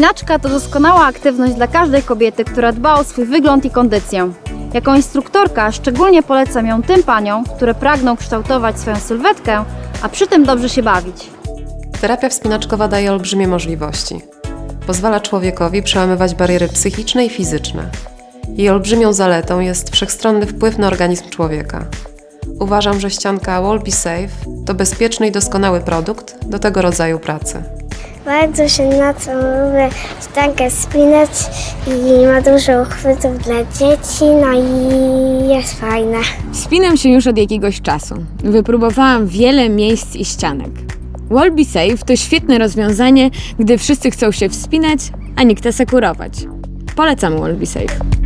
Wspinaczka to doskonała aktywność dla każdej kobiety, która dba o swój wygląd i kondycję. Jako instruktorka szczególnie polecam ją tym paniom, które pragną kształtować swoją sylwetkę, a przy tym dobrze się bawić. Terapia wspinaczkowa daje olbrzymie możliwości. Pozwala człowiekowi przełamywać bariery psychiczne i fizyczne. Jej olbrzymią zaletą jest wszechstronny wpływ na organizm człowieka. Uważam, że ścianka Wall Be Safe to bezpieczny i doskonały produkt do tego rodzaju pracy. Bardzo się na co lubię sztangę spinać i ma dużo uchwytów dla dzieci, no i jest fajne. Wspinam się już od jakiegoś czasu. Wypróbowałam wiele miejsc i ścianek. Wallbe Safe to świetne rozwiązanie, gdy wszyscy chcą się wspinać, a nikt asekurować. Polecam Wallbe Safe.